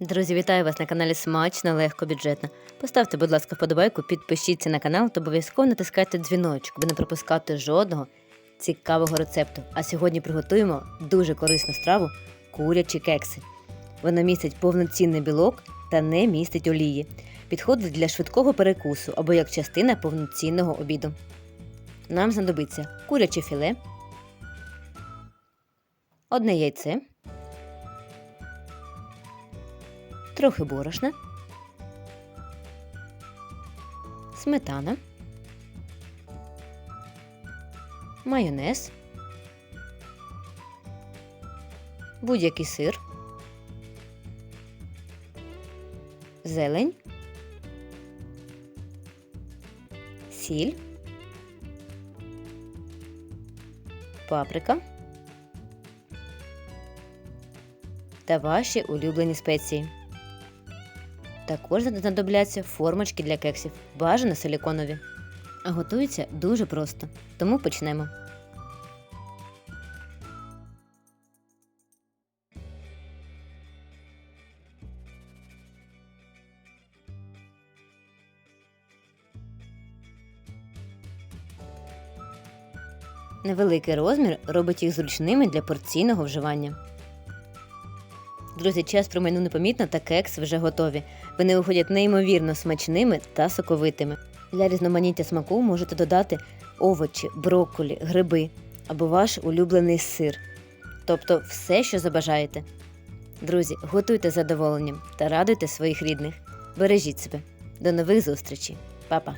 Друзі, вітаю вас на каналі Смачно, легко, бюджетно. Поставте, будь ласка, вподобайку, підпишіться на канал та обов'язково натискайте дзвіночок, аби не пропускати жодного цікавого рецепту. А сьогодні приготуємо дуже корисну страву курячі кекси. Вона містить повноцінний білок та не містить олії. Підходить для швидкого перекусу або як частина повноцінного обіду. Нам знадобиться куряче філе, одне яйце. Трохи борошна, сметана, майонез, будь-який сир, зелень, сіль, паприка. Та ваші улюблені спеції. Також знадобляться формочки для кексів, бажано силіконові. А готується дуже просто, тому почнемо. Невеликий розмір робить їх зручними для порційного вживання. Друзі, час промайнув непомітно та кекс вже готові. Вони виходять неймовірно смачними та соковитими. Для різноманіття смаку можете додати овочі, брокколі, гриби або ваш улюблений сир. Тобто все, що забажаєте. Друзі, готуйте з задоволенням та радуйте своїх рідних. Бережіть себе. До нових зустрічей. Па-па!